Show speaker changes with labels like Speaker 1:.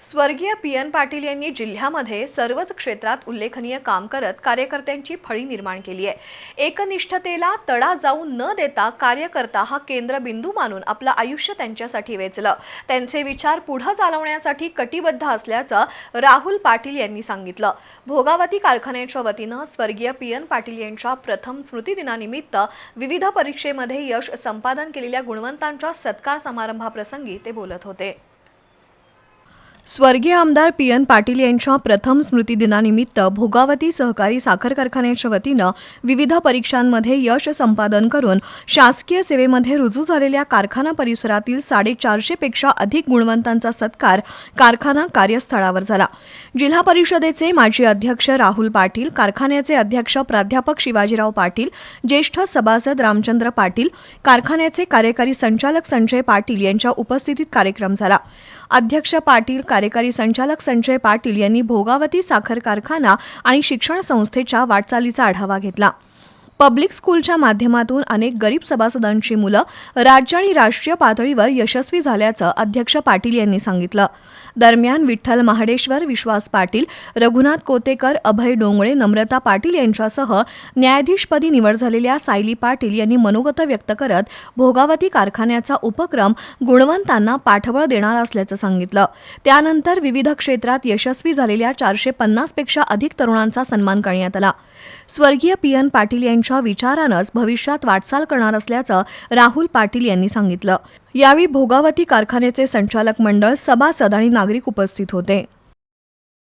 Speaker 1: स्वर्गीय P N Patil यांनी जिल्ह्यामध्ये सर्वच क्षेत्रात उल्लेखनीय काम करत कार्यकर्त्यांची फळी निर्माण केली आहे. एकनिष्ठतेला तडा जाऊ न देता कार्यकर्ता हा केंद्रबिंदू मानून आपलं आयुष्य त्यांच्यासाठी वेचलं. त्यांचे विचार पुढं चालवण्यासाठी कटिबद्ध असल्याचं राहुल पाटील यांनी सांगितलं. भोगावती कारखान्याच्या वतीनं स्वर्गीय पी एन पाटील यांच्या प्रथम स्मृतिदिनानिमित्त विविध परीक्षेमध्ये यश संपादन केलेल्या गुणवंतांच्या सत्कार समारंभाप्रसंगी ते बोलत होते. स्वर्गीय आमदार पी एन पाटील यांच्या प्रथम स्मृतिदिनानिमित्त भोगावती सहकारी साखर कारखान्याच्या वतीनं विविध परीक्षांमध्ये यश संपादन करून शासकीय सेवेमध्ये रुजू झालेल्या कारखाना परिसरातील साडेचारशेपेक्षा अधिक गुणवंतांचा सत्कार कारखाना कार्यस्थळावर झाला. जिल्हा परिषदेचे माजी अध्यक्ष राहुल पाटील कारखान्याचे अध्यक्ष प्राध्यापक शिवाजीराव पाटील ज्येष्ठ सभासद रामचंद्र पाटील कारखान्याचे कार्यकारी संचालक संजय पाटील यांच्या उपस्थितीत कार्यक्रम झाला. अध्यक्ष पाटील कार्यकारी संचालक संजय पाटील यांनी भोगावती साखर कारखाना आणि शिक्षण संस्थेच्या वाटचालीचा आढावा घेतला. पब्लिक स्कूलच्या माध्यमातून अनेक गरीब सभासदांची मुलं राज्य आणि राष्ट्रीय पातळीवर यशस्वी झाल्याचं अध्यक्ष पाटील यांनी सांगितलं. दरम्यान विठ्ठल महाडेश्वर विश्वास पाटील रघुनाथ कोतेकर अभय डोंगळे नम्रता पाटील यांच्यासह न्यायाधीशपदी निवड झालेल्या सायली पाटील यांनी मनोगत व्यक्त करत भोगावती कारखान्याचा उपक्रम गुणवंतांना पाठबळ देणार असल्याचं सांगितलं. त्यानंतर विविध क्षेत्रात यशस्वी झालेल्या चारशे पन्नासपेक्षा अधिक तरुणांचा सन्मान करण्यात आला. स्वर्गीय पी एन पाटील यांच्या विचारानंच भविष्यात वाटचाल करणार असल्याचं राहुल पाटील यांनी सांगितलं. यावेळी भोगावती कारखान्याचे संचालक मंडळ सभासद आणि नागरिक उपस्थित होते.